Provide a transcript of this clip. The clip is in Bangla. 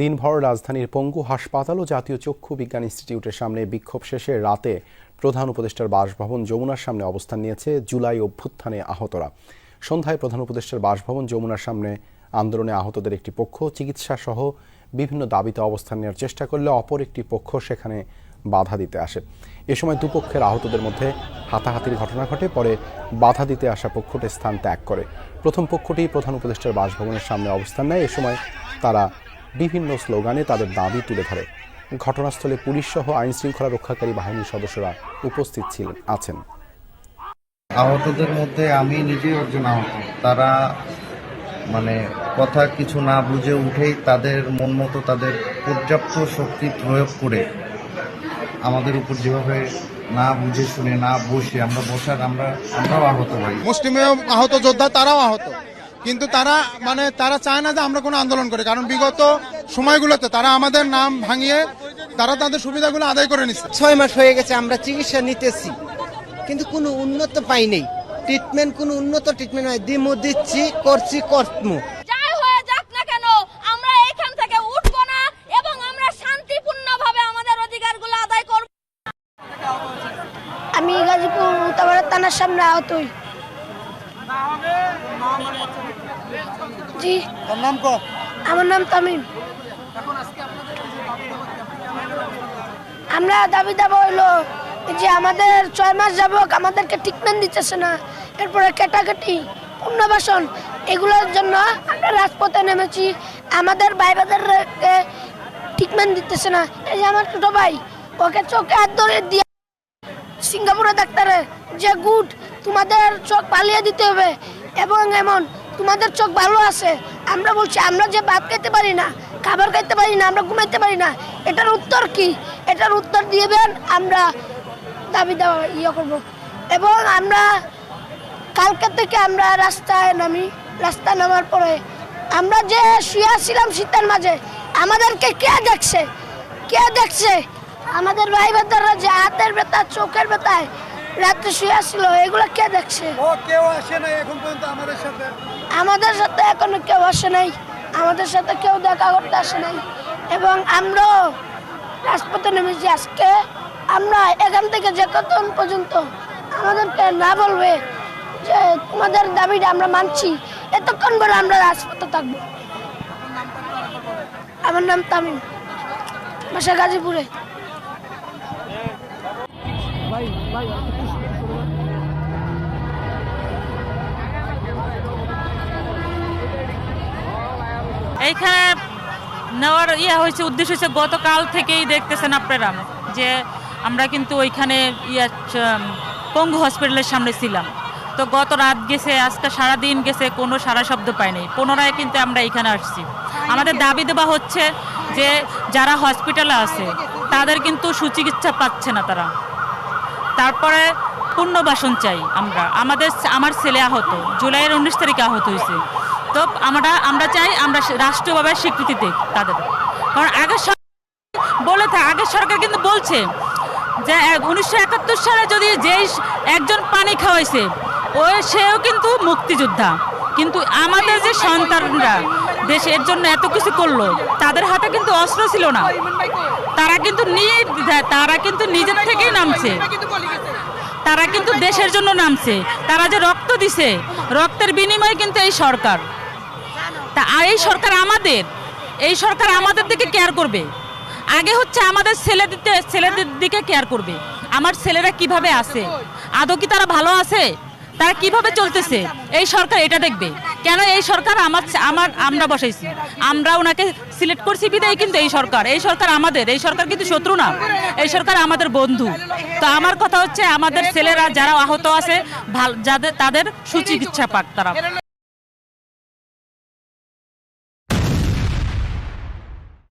দিনভর রাজধানীর পঙ্গু হাসপাতাল ও জাতীয় চক্ষু বিজ্ঞান ইনস্টিটিউটের সামনে বিক্ষোভ শেষে রাতে প্রধান উপদেষ্টার বাসভবন যমুনার সামনে অবস্থান নিয়েছে জুলাই অভ্যুত্থানে আহতরা। সন্ধ্যায় প্রধান উপদেষ্টার বাসভবন যমুনার সামনে আন্দোলনে আহতদের একটি পক্ষ চিকিৎসা সহ বিভিন্ন দাবিতে অবস্থান নেওয়ার চেষ্টা করলে অপর একটি পক্ষ সেখানে বাধা দিতে আসে। এ সময় দুপক্ষের আহতদের মধ্যে হাতাহাতির ঘটনা ঘটে, পরে বাধা দিতে আসা পক্ষটি স্থান ত্যাগ করে। প্রথম পক্ষটি প্রধান উপদেষ্টার বাসভবনের সামনে অবস্থান নেয়। এ সময় তারা বিভিন্ন স্লোগানে তাদের দাবি তুলে ধরে। ঘটনাস্থলে পুলিশ সহ আইন শৃঙ্খলা রক্ষাকারী বাহিনীর সদস্যরা উপস্থিত ছিলেন আছেন। আহতদের মধ্যে আমি নিজেই একজন আহত। তারা মানে কথা কিছু না বুঝে উঠেই তাদের মন মতো তাদের পর্যাপ্ত শক্তি প্রয়োগ করে আমাদের উপর যেভাবে না বুঝে শুনে না বসে আমরা বসার আমরা আমরাও আহত হই। মুসলিমেও আহত যোদ্ধা তারাও আহত। কিন্তু তারা মানে তারা চায় না যে আমরা কোনো আন্দোলন করি কারণ বিগত সময়গুলোতে তারা আমাদের নাম ভাঙিয়ে তারা তাদের সুবিধাগুলো আদায় করে নিচ্ছে ছয় মাস হয়ে গেছে আমরা চিকিৎসা নিতেছি কিন্তু কোনো উন্নত পাই নেই। ট্রিটমেন্ট কোনো উন্নত ট্রিটমেন্ট হয় দিমু দিচ্ছি করছি কর্মু। যাই না কেন আমরা এখান থেকে উঠবো না এবং আমরা শান্তিপূর্ণভাবে আমাদের অধিকারগুলো আদায় করব। আমি গাজীপুর উতাবাড়া থানার সামনে আহত হই। জি। তার নাম ক। আমার নাম তামিম। আমরা দাবি দাবা হইল যে আমাদের ছয় মাস যাবক আমাদেরকে ট্রিটমেন্ট দিতেছে না। এরপরে কেটাকেটি পুনর্বাসন এগুলোর জন্য আমরা রাজপথে নেমেছি। আমাদের ভাইবাদের ট্রিটমেন্ট দিতেছে না। এই যে আমার ছোট ভাই ওকে চোখে হাত ধরে দিয়ে সিঙ্গাপুরের ডাক্তারে। যে গুড, তোমাদের চোখ পালিয়ে দিতে হবে। এবং এমন, তোমাদের চোখ ভালো আছে। আমরা বলছি, আমরা যে ভাত খেতে পারি না, খাবার খাইতে পারি না, আমরা ঘুমাইতে পারি না, এটার উত্তর কি? এটার উত্তর দিবেন আমরা দাবি দেওয়া ইয়ে করব। এবং আমরা কালকে থেকে আমরা রাস্তায় নামি, রাস্তায় নামার পরে আমরা যে শুয়ে ছিলাম শীতের মাঝে, আমাদেরকে কে দেখছে? কে দেখছে? আমাদের ভাই বাদাররা যে হাতের ব্যথা চোখের ব্যথায় রাত্রে শুয়ে ছিল এগুলো কে দেখছে? ও কেউ আসে না এখন পর্যন্ত আমাদের সাথে। আমাদের সাথে এখনও কেউ আসে নাই আমাদের সাথে কেউ দেখা করতে আসে নাই। এবং আমরাও রাজপথে নেমেছি আজকে। আমরা এখান থেকে যে কতক্ষণ পর্যন্ত আমাদেরকে না বলবে যে তোমাদের দাবিটা আমরা মানছি এতক্ষণ করে আমরা রাজপথে থাকব। আমার নাম তামিম বাসা গাজীপুরে। এইখানে নেওয়ার ইয়ে হয়েছে, উদ্দেশ্য হচ্ছে গতকাল থেকেই দেখতেছেন আপনারা যে আমরা কিন্তু ওইখানে ইয়ে পঙ্গু হসপিটালের সামনে ছিলাম। তো গত রাত গেছে, আজকে সারা দিন গেছে, কোনো সারা শব্দ পাইনি পুনরায় কিন্তু আমরা এখানে আসছি। আমাদের দাবি দেওয়া হচ্ছে যে যারা হসপিটালে আছে, তাদের কিন্তু সুচিকিৎসা পাচ্ছে না তারা। তারপরে পুনর্বাসন চাই আমরা। আমাদের আমার ছেলে আহত। জুলাইয়ের উনিশ তারিখে আহত হয়েছে। তো আমরা আমরা চাই আমরা রাষ্ট্রীয়ভাবে স্বীকৃতি দিই তাদের। কারণ আগের বলে থাকে আগের সরকার কিন্তু বলছে যে উনিশশো একাত্তর সালে যদি যেই একজন পানি খাওয়াইছে ওই সেও কিন্তু মুক্তিযোদ্ধা। কিন্তু আমাদের যে সন্তানরা দেশের জন্য এত কিছু করল, তাদের হাতে কিন্তু অস্ত্র ছিল না। তারা কিন্তু তারা কিন্তু নিজের থেকেই নামছে। তারা কিন্তু দেশের জন্য নামছে। তারা যে রক্ত দিছে, রক্তের বিনিময়ে কিন্তু এই সরকার। তা আর এই সরকার আমাদের, এই সরকার আমাদের দিকে কেয়ার করবে। আগে হচ্ছে আমাদের ছেলেদের ছেলেদের দিকে কেয়ার করবে। আমার ছেলেরা কীভাবে আছে? আদৌ কি তারা ভালো আছে? তারা কীভাবে চলতেছে? এই সরকার এটা দেখবে। কেন এই সরকার আমার আমার আমরা বসাইছি? আমরা ওনাকে সিলেক্ট করছি বিদায় কিন্তু এই সরকার। এই সরকার আমাদের। এই সরকার কিন্তু শত্রু না। এই সরকার আমাদের বন্ধু। তো আমার কথা হচ্ছে, আমাদের ছেলেরা যারা আহত আছে যাদের তাদের সুচিকিৎসা পাক তারা।